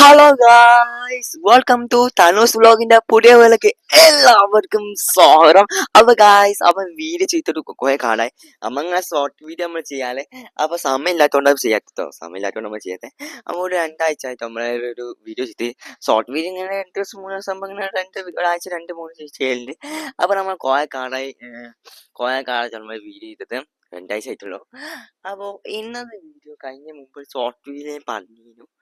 Hello guys welcome to Thanu's വ്ളോഗിന്റെ പുതിയ വിലക്ക് എല്ലാവർക്കും സ്വാഗതം. അപ്പൊ ഗായ്സ് അപ്പൊ വീഡിയോ ചെയ്തിട്ട് കുറെ കാലായി. അമ്മ അങ്ങനെ ഷോർട്ട് വീഡിയോ നമ്മൾ ചെയ്യാല്ലേ? അപ്പൊ സമയം ഇല്ലാത്തോണ്ട് ചെയ്യാത്തോ സമയം ഇല്ലാത്തോണ്ട് നമ്മൾ ചെയ്യാത്തെ. നമ്മൾ ഒരു രണ്ടാഴ്ച ആയിട്ട് നമ്മളെ ഒരു വീഡിയോ ചെയ്ത്. ഷോർട്ട് വീഡിയോ ഇങ്ങനെ രണ്ട് ദിവസം മൂന്ന് ദിവസം ഇങ്ങനെ രണ്ട് ഒരാഴ്ച രണ്ട് മൂന്ന് ചെയ്യലുണ്ട്. അപ്പൊ നമ്മൾ കുറെ കാലായി കുറെ കാലത്ത് നമ്മൾ വീഡിയോ ചെയ്തത്. രണ്ടാഴ്ച ആയിട്ടുള്ളൂ. അപ്പോൾ ഇന്നത്തെ വീഡിയോ കഴിഞ്ഞ മുമ്പ് ഷോർട്ട് വീഡിയോ പറഞ്ഞിരുന്നു. ഏഹ്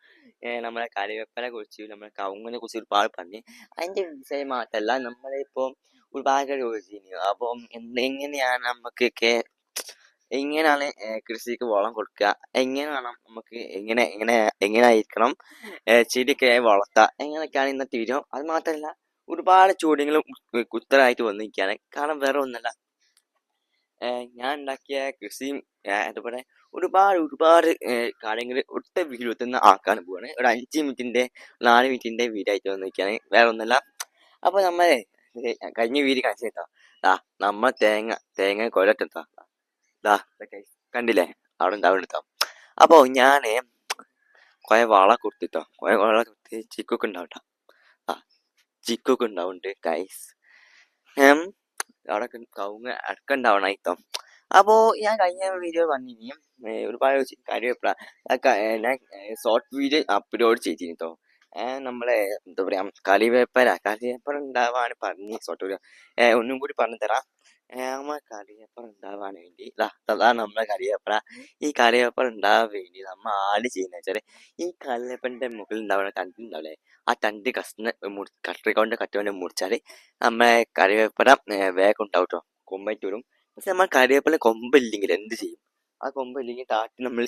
നമ്മളെ കറിവേപ്പിലയെ കുറിച്ച് നമ്മളെ കവുങ്ങിനെ കുറിച്ച് ഒരുപാട് പറഞ്ഞു. അതിന്റെ വിഷയം മാത്രല്ല നമ്മളിപ്പോ ഒരുപാട് ചോദിച്ചിരുന്നു അപ്പം എങ്ങനെയാണ് എങ്ങനെയാണ് നമുക്കൊക്കെ എങ്ങനെയാണ് കൃഷിക്ക് വളം കൊടുക്കുക? എങ്ങനെയാണ് നമുക്ക് എങ്ങനെ എങ്ങനെ എങ്ങനെ ആയിരിക്കണം ചെടിയൊക്കെ വളർത്തുക? എങ്ങനെയൊക്കെയാണ് ഇന്നത്തെ വീഡിയോ? അത് മാത്രമല്ല ഒരുപാട് ചോദ്യങ്ങളും ഉത്തരമായിട്ട് വന്നിരിക്കുകയാണ്. കാരണം വേറെ ഒന്നല്ല. ഞാൻ ഉണ്ടാക്കിയ കൃഷിയും അതുപോലെ ഒരുപാട് ഒരുപാട് കാര്യങ്ങൾ ഒറ്റ വീഡിയോ തന്നെ ആക്കാൻ പോവാണ്. ഒരു അഞ്ച് മിനിറ്റിന്റെ നാല് മിനിറ്റിന്റെ വീഡിയോ ആയിട്ട് വന്നിരിക്കുകയാണ് വേറെ ഒന്നല്ല അപ്പൊ നമ്മളെ കഴിഞ്ഞ വീഡിയോ കേട്ടോ ദാ നമ്മൾ തേങ്ങ തേങ്ങ കൊലട്ടെത്താ ദാ കണ്ടില്ലേ? അവിടെ ഉണ്ട് അവിടെ എടുത്താം അപ്പൊ ഞാൻ കുറെ വള കൊടുത്തിട്ടോ കുറെ വള കൊടുത്ത് ചിക്കൊക്കെ ഉണ്ടാവട്ടോ ആ ചിക്കൊക്കെ ഉണ്ടാവുന്നുണ്ട് കൈസ് അവിടെ കവുങ്ങ് അടക്കണ്ടാവണായിട്ടോ അപ്പോ ഞാൻ കഴിഞ്ഞ വീഡിയോ പറഞ്ഞിനി ഒരുപാട് കാര്യം ഞാൻ ഷോർട്ട് വീഡിയോ അപ്ലോഡ് ചെയ്തിരുന്നു കേട്ടോ നമ്മളെ എന്താ പറയാ കളിവേപ്പര പേപ്പർ ഉണ്ടാവാണ് പറഞ്ഞ് ഷോർട്ട് വീഡിയോ ഒന്നും കൂടി പറഞ്ഞു തരാം. നമ്മളെ പേപ്പർ ഉണ്ടാവാൻ വേണ്ടി അതാണ് നമ്മളെ കറിവേപ്പറ ഈ കറിവേപ്പറ ഉണ്ടാവാൻ വേണ്ടി നമ്മൾ ആട് ചെയ്യുന്ന വെച്ചാൽ ഈ കറിവേപ്പറിന്റെ മുകളിൽ ഉണ്ടാവുന്ന തണ്ട് ഉണ്ടാവില്ലേ ആ തണ്ട് കഷ്ണ കട്ടറിക്കൊണ്ട് കട്ടുകൊണ്ട് മുറിച്ചാൽ നമ്മളെ കറിവേപ്പറ വേഗം ഉണ്ടാവും കേട്ടോ കൊമ്പായിട്ട് വരും. പക്ഷെ നമ്മൾ കറിവേപ്പില കൊമ്പില്ലെങ്കിൽ എന്ത് ചെയ്യും? ആ കൊമ്പില്ലെങ്കിൽ താട്ടി നമ്മൾ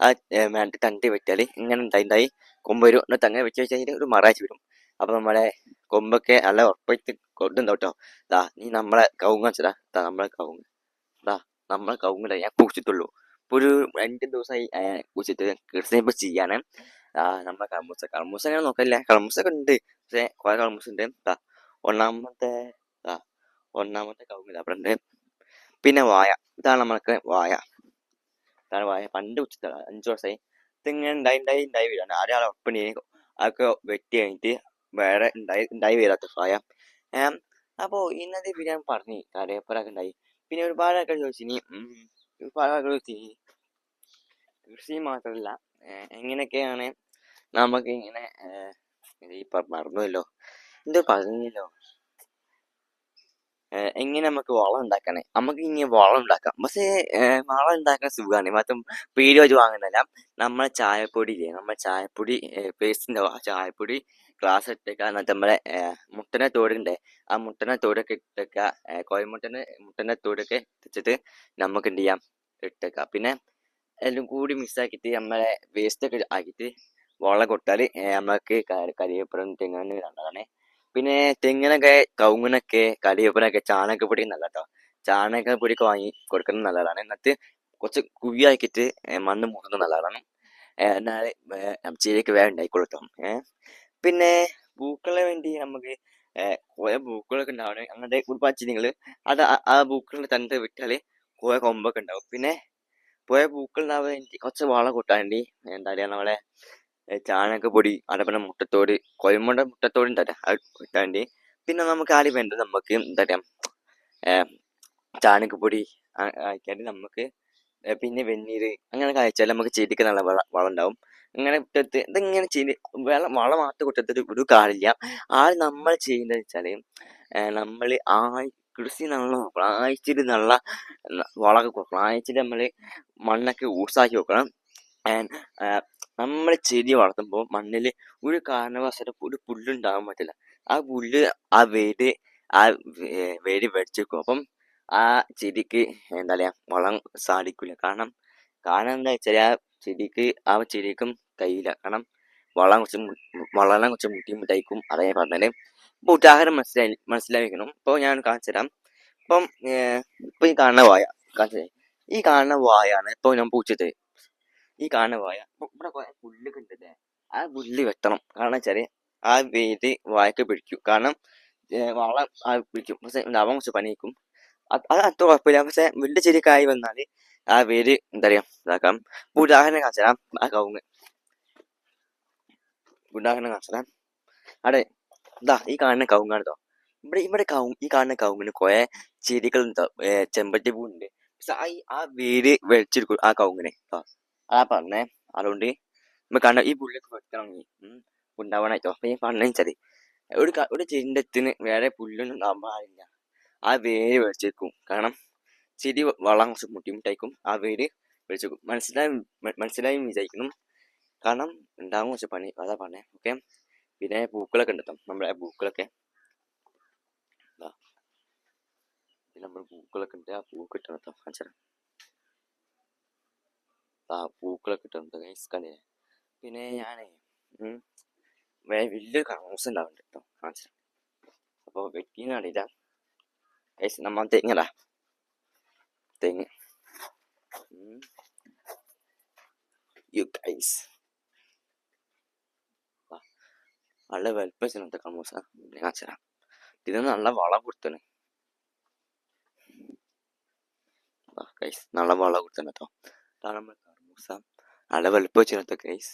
ആ മേലത്തെ തണ്ടി വെച്ചാൽ ഇങ്ങനെ ഉണ്ടായി ഉണ്ടായി കൊമ്പ് വരും. എന്നിട്ട് അങ്ങനെ വെച്ച് വെച്ചാൽ ഒരു മറാച്ച് വരും. അപ്പൊ നമ്മളെ കൊമ്പൊക്കെ നല്ല ഉറപ്പിച്ച് കൊണ്ടുണ്ടാവും കേട്ടോ ദാ നീ നമ്മളെ കവുങ്ങ വെച്ചതാ നമ്മളെ കവുങ്ങ്. ദാ നമ്മളെ കവുങ്ങില്ല ഞാൻ കുഴിച്ചിട്ടുള്ളൂ. ഇപ്പൊ ഒരു രണ്ട് ദിവസമായി കുഴിച്ചിട്ട് കൃഷി ചെയ്യാണ് ആ നമ്മളെ കളമൂസ കളമൂസ അങ്ങനെ നോക്കല്ലേ കളമൂസൊക്കെ ഉണ്ട്. പക്ഷെ കുറെ കളമൂസ ഉണ്ട്. ദാ ഒന്നാമത്തെ ദാ ഒന്നാമത്തെ കവുങ്ങില്ല അവിടെ ഉണ്ട്. പിന്നെ വായ. ഇതാണ് നമ്മൾക്ക് വായ. ഇതാണ് വായ. പണ്ട് ഉച്ചത്തല അഞ്ചു വർഷമായി ഇതിങ്ങനെ ഉണ്ടായി ഉണ്ടായി ഉണ്ടായി വീഴാണ് ആരും ആളെ ഒപ്പണി അതൊക്കെ വെട്ടി കഴിഞ്ഞിട്ട് വേറെ ഉണ്ടായി ഉണ്ടായി വീഴാത്ത വായ. അപ്പോ ഇന്നത്തെ വീഡിയോ പറഞ്ഞു കറിവേപ്പിലൊക്കെ ഉണ്ടായി. പിന്നെ ഒരുപാട് ആൾക്കാർ ചോദിച്ചിനി ഒരുപാട് ആൾക്കാർ ചോദിച്ചിനി കൃഷി മാത്രമല്ല എങ്ങനെയൊക്കെയാണ് നമുക്ക് ഇങ്ങനെ ഈ മറന്നുവല്ലോ എന്തോ പറഞ്ഞല്ലോ എങ്ങനെ നമുക്ക് വളം ഉണ്ടാക്കണേ നമുക്ക് ഇങ്ങനെ വളം ഉണ്ടാക്കാം. പക്ഷേ വളം ഉണ്ടാക്കാൻ സുഖമാണ് മാത്രം പീടിക വെച്ച് വാങ്ങുന്നതല്ല. നമ്മളെ ചായപ്പൊടി ഇല്ലേ? നമ്മളെ ചായപ്പൊടി പേസ്റ്റിന്റെ ചായപ്പൊടി ഗ്ലാസ് ഇട്ടേക്കുക എന്നിട്ട് നമ്മളെ മുട്ടനെ തോടുണ്ട് ആ മുട്ടനെ തോടൊക്കെ ഇട്ടേക്കുക കോയമുട്ടനെ മുട്ടനെ തോടൊക്കെ വെച്ചിട്ട് നമുക്ക് എന്ത് ചെയ്യാം? ഇട്ടേക്കാം. പിന്നെ എല്ലാം കൂടി മിക്സാക്കിയിട്ട് നമ്മളെ വേസ്റ്റൊക്കെ ആക്കിയിട്ട് വളം കൊട്ടാൽ നമുക്ക് കരിവേപ്പിലും തെങ്ങാനും നല്ലതാണ്. പിന്നെ തെങ്ങിനൊക്കെ കവുങ്ങിനൊക്കെ കരിവേപ്പിനൊക്കെ ചാണകപ്പൊടി നല്ല കേട്ടോ ചാണകപ്പൊടിയൊക്കെ വാങ്ങി കൊടുക്കുന്നത് നല്ലതാണ്. എന്നിട്ട് കുറച്ച് കുഴിയാക്കിയിട്ട് മണ്ണ് മൂടുന്നത് നല്ലതാണ്. എന്നാൽ ചെടിയൊക്കെ വേറെ ഉണ്ടായിക്കോളൂ കേട്ടോ പിന്നെ പൂക്കളെ വേണ്ടി നമുക്ക് കുറെ പൂക്കളൊക്കെ ഉണ്ടാവണം. അങ്ങനത്തെ ഒരുപാട് ചെടികൾ അത് ആ പൂക്കളുടെ തണ്ട് വിട്ടാൽ കുറെ കൊമ്പൊക്കെ ഉണ്ടാവും. പിന്നെ പോയ പൂക്കൾ ഉണ്ടാവാൻ കുറച്ച് വളം കൂട്ടാൻ വേണ്ടി എന്താ പറയുക നമ്മളെ ചാണകപ്പൊടി അതേപോലെ മുട്ടത്തോട് കോയമ്പുണ്ട മുട്ടത്തോട് കിട്ടാൻ വേണ്ടി പിന്നെ നമുക്ക് ആദ്യം വേണ്ടത് നമുക്ക് പറയുക ചാണകപ്പൊടി അയക്കാണ്ട് നമുക്ക് പിന്നെ വെണ്ണീര് അങ്ങനെ കഴിച്ചാൽ നമുക്ക് ചെടിക്ക് നല്ല വള വളം ഉണ്ടാവും അങ്ങനെ കുറ്റത്ത് ഇതിങ്ങനെ ചെയ്തി വെള്ളം വളം മാത്രം കുറ്റത്ത് ഒരു കാര്യമില്ല. ആ നമ്മൾ ചെയ്യുന്നത് വെച്ചാൽ നമ്മൾ ആ കൃഷി നല്ല ആഴ്ചയിൽ നല്ല വളമൊക്കെ കൊടുക്കണം. ആഴ്ചയിൽ നമ്മൾ മണ്ണൊക്കെ ഊസാക്കി വെക്കണം. നമ്മൾ ചെടി വളർത്തുമ്പോൾ മണ്ണിൽ ഒരു കാരണവശാലും ഒരു പുല്ലുണ്ടാകാൻ പറ്റില്ല. ആ പുല്ല് ആ വേര് ആ വേര് വെടിച്ചേക്കും. അപ്പം ആ ചെടിക്ക് എന്താ പറയുക വളം സാധിക്കില്ല കാരണം കാരണം എന്താ വെച്ചാൽ ആ ചെടിക്ക് ആ ചെടിക്കും കഴിയില്ല. കാരണം വളം കുറച്ച് വളരാൻ കുറച്ച് ബുദ്ധിമുട്ടായിരിക്കും. അതേ പറഞ്ഞാൽ ഇപ്പോൾ ഉദാഹരണം മനസ്സിലായി മനസ്സിലായിരിക്കണം ഇപ്പോൾ ഞാൻ കാണിച്ചു തരാം. ഇപ്പം ഇപ്പം ഈ കാണുന്ന വായ കാണിച്ചു. ഈ കാണുന്ന വായാണ് ഇപ്പോൾ ഞാൻ പൂച്ചത് ഈ കാണുന്ന വായ. ഇവിടെ കുറെ പുല്ലൊക്കെ ഉണ്ട് ആ പുല്ല് വെട്ടണം. കാരണം വെച്ചാൽ ആ വേര് വായക്ക് പിടിക്കും. കാരണം വളം ആ പിടിക്കും. പക്ഷെ അവൻ കുറച്ച് പണിയിക്കും അത് അത്ര കുഴപ്പമില്ല. പക്ഷെ വലിയ ചെടിക്കായി വന്നാൽ ആ വേര് എന്താ പറയാ ഇതാക്കാം. ഉദാഹരണം കാണിച്ചാൽ ആ കവുങ്ങ്. ഉദാഹരണം കാണിച്ചാൽ അവിടെ ഇതാ ഈ കാണുന്ന കവുങ്ങാണ് ഇവിടെ ഇവിടെ കവു ഈ കാണുന്ന കവുങ്ങിന് കുറെ ചെടികൾ ചെമ്പട്ടി പൂണ്ട് പക്ഷെ ആ വേര് വെളിച്ചെടുക്കും ആ കവുങ്ങിനെ ആ പറഞ്ഞേ അതുകൊണ്ട് നമ്മ കണ്ട ഈ പുല്ലൊക്കെ നീ ഉണ്ടാവണായിട്ടോ അപ്പൊ ഈ പറഞ്ഞാൽ ഒരു ഒരു ചെടിന്റെ വേറെ പുല്ലൊന്നും പാടില്ല. ആ വേര് വെളിച്ചെടുക്കും. കാരണം ചെടി വളം കുറച്ച് ബുദ്ധിമുട്ടായിരിക്കും. ആ വേര് വെളിച്ചെടുക്കും. മനസ്സിലായി മനസ്സിലായി വിചാരിക്കണം കാരണം ഉണ്ടാകും കുറച്ച് പണി. അതാ പറഞ്ഞേ. ഓക്കെ? പിന്നെ പൂക്കളൊക്കെ ഉണ്ട് നമ്മുടെ പൂക്കളൊക്കെ. പിന്നെ നമ്മുടെ പൂക്കളൊക്കെ ഉണ്ട്. ആ പൂക്കിട്ടണം കേട്ടോ കാണിച്ചു ആ പൂക്കളൊക്കെ ഇട്ടുണ്ട് ഗൈസ് കണ്ടില്ലേ പിന്നെ ഞാനേ വലിയൊരു കമോസ് ഉണ്ടാവുന്നുണ്ട് കേട്ടോ കാണിച്ചു അപ്പോൾ വെട്ടിന്ന് അറിയില്ല ഗൈസ് നമ്മൾ തെങ്ങടാ തെങ്ങ് യു ഗൈസ് നല്ല വലുപ്പം വെച്ചിട്ടുണ്ട് കമൂസ കാണിച്ചു തരാം. ഇതിന് നല്ല വളം കൊടുത്തണ്. ഗൈസ് നല്ല വളം കൊടുത്തണ് കേട്ടോ നമ്മുടെ കർമൂസ നല്ല വലുപ്പം വെച്ചിരുന്നത്തെ ഗൈസ്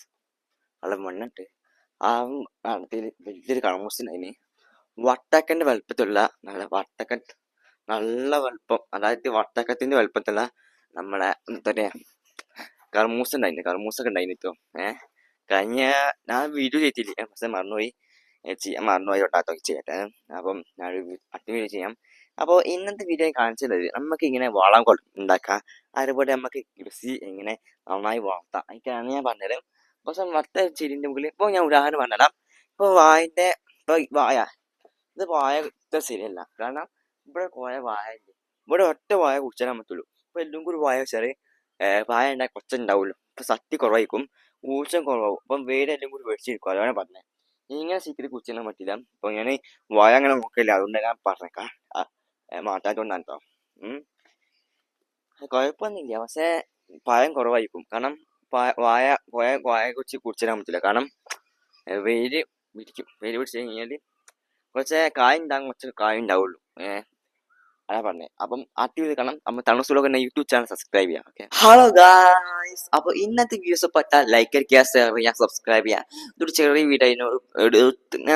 നല്ല മണ്ണിട്ട്. ആ നടത്തിൽ വലിയൊരു കർമൂസിന് വട്ടക്കന്റെ വലുപ്പത്തിലുള്ള നല്ല വട്ടക്കൻ നല്ല വലുപ്പം അതായത് വട്ടക്കത്തിന്റെ വലുപ്പത്തിലുള്ള നമ്മളെ എന്താ പറയുക കർമൂസ ഉണ്ടായിരുന്നു കർമൂസൊക്കെ ഉണ്ടായിരുന്നു ഇപ്പോൾ ഏഹ് കഴിഞ്ഞ ഞാൻ വീഡിയോ ചെയ്തില്ലേ പക്ഷേ മറന്നുപോയി. ചെയ്യാൻ മറന്നുപോയി. ഒട്ടാത്ത ചെയ്യട്ടെ അപ്പം ഞാൻ അടുത്ത വീഡിയോ ചെയ്യാം. അപ്പോൾ ഇന്നത്തെ വീഡിയോ കാണിച്ചത് നമുക്ക് ഇങ്ങനെ വളം ഉണ്ടാക്കാം. അതുപോലെ നമുക്ക് കൃഷി എങ്ങനെ നന്നായി വളർത്താം. അതിനാണ് ഞാൻ പറഞ്ഞത് പക്ഷെ മറ്റേ ചെടിന്റെ മുകളിൽ ഇപ്പോൾ ഞാൻ ഉദാഹരണം പറഞ്ഞുതരാം. ഇപ്പോൾ വായന്റെ ഇപ്പൊ വായ ഇത് വായ ശരിയല്ല. കാരണം ഇവിടെ കുറെ വായ ഇവിടെ ഒറ്റ വായ കുടിച്ചാലേ പറ്റുള്ളൂ ഇപ്പോൾ എല്ലാം കൂടി വായ വെച്ചാൽ വായ ഉണ്ടായി കുറച്ചുണ്ടാവുള്ളൂ ഇപ്പോൾ ശക്തി കുറവായിരിക്കും. ഊർജം കുറവാകും അപ്പം വേറെ എല്ലാം കൂടി വെടിച്ചിരിക്കും. അതാണ് പറഞ്ഞത്. ഇങ്ങനെ സീക്കിരി കുടിച്ചാൽ പറ്റില്ല. അപ്പൊ ഞാൻ വായ അങ്ങനെ നോക്കില്ല. അതുകൊണ്ട് ഞാൻ പറഞ്ഞേക്കാം. മാറ്റാത്തോണ്ടാണ് കേട്ടോ കുഴപ്പമൊന്നുമില്ല പക്ഷെ പഴം കുറവായിരിക്കും കാരണം വായ വായ വായ കുറിച്ച് കുടിച്ചിടാൻ പറ്റില്ല കാരണം വെയിൽ പിടിക്കും വെയിൽ പിടിച്ച് കഴിഞ്ഞാൽ കുറച്ച് കായ ഉണ്ടാകും കുറച്ച് കായ ഉണ്ടാവുള്ളൂ ഏഹ് അതാ പറഞ്ഞേ അപ്പം ആക്റ്റീവ് കാണാം നമ്മൾ തണുസുലൊക്കെ യൂട്യൂബ് ചാനൽ സബ്സ്ക്രൈബ് ചെയ്യാം ഓക്കെ ഹലോ ഗായ്സ് അപ്പൊ ഇന്നത്തെ വീഡിയോസ് പെട്ടാൽ ലൈക്ക് അടിക്കുക ഷെയർ ചെയ്യുക സബ്സ്ക്രൈബ് ചെയ്യുക ഇതൊരു ചെറിയ വീഡിയോ അതിനോട്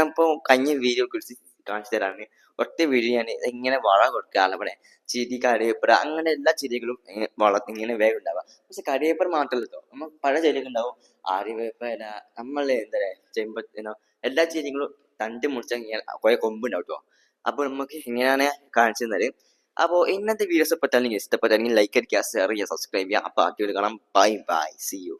ഇപ്പോൾ കഴിഞ്ഞ വീഡിയോ കുറിച്ച് കാണിച്ചു ഒറ്റ വീഡിയോ ഇങ്ങനെ വളം കൊടുക്കുക. അതുപോലെ ചിരി കറിവേപ്പറ അങ്ങനെ എല്ലാ ചെടികളും വള ഇങ്ങനെ വേഗം ഉണ്ടാവുക. പക്ഷെ കറിവേപ്പറ മാത്രമല്ല നമ്മൾ പല ചെടികൾ ഉണ്ടാവും. ആര്യവേപ്പല നമ്മൾ എന്താ പറയുക ചെമ്പത്തിനോ എല്ലാ ചെടികളും തണ്ട് മുറിച്ചാൽ ഇങ്ങനെ കുറെ കൊമ്പുണ്ടാവും കേട്ടോ അപ്പോൾ നമുക്ക് ഇങ്ങനെയാണ് കാണിച്ചു തന്നത്. അപ്പോൾ ഇന്നത്തെ വീഡിയോസ് പറ്റാൻ ഇഷ്ടപ്പെട്ടാൽ ലൈക്ക് അടിക്കുക ഷെയർ ചെയ്യുക സബ്സ്ക്രൈബ് ചെയ്യുക. അപ്പോൾ ആദ്യം കാണാം. Bye bye C U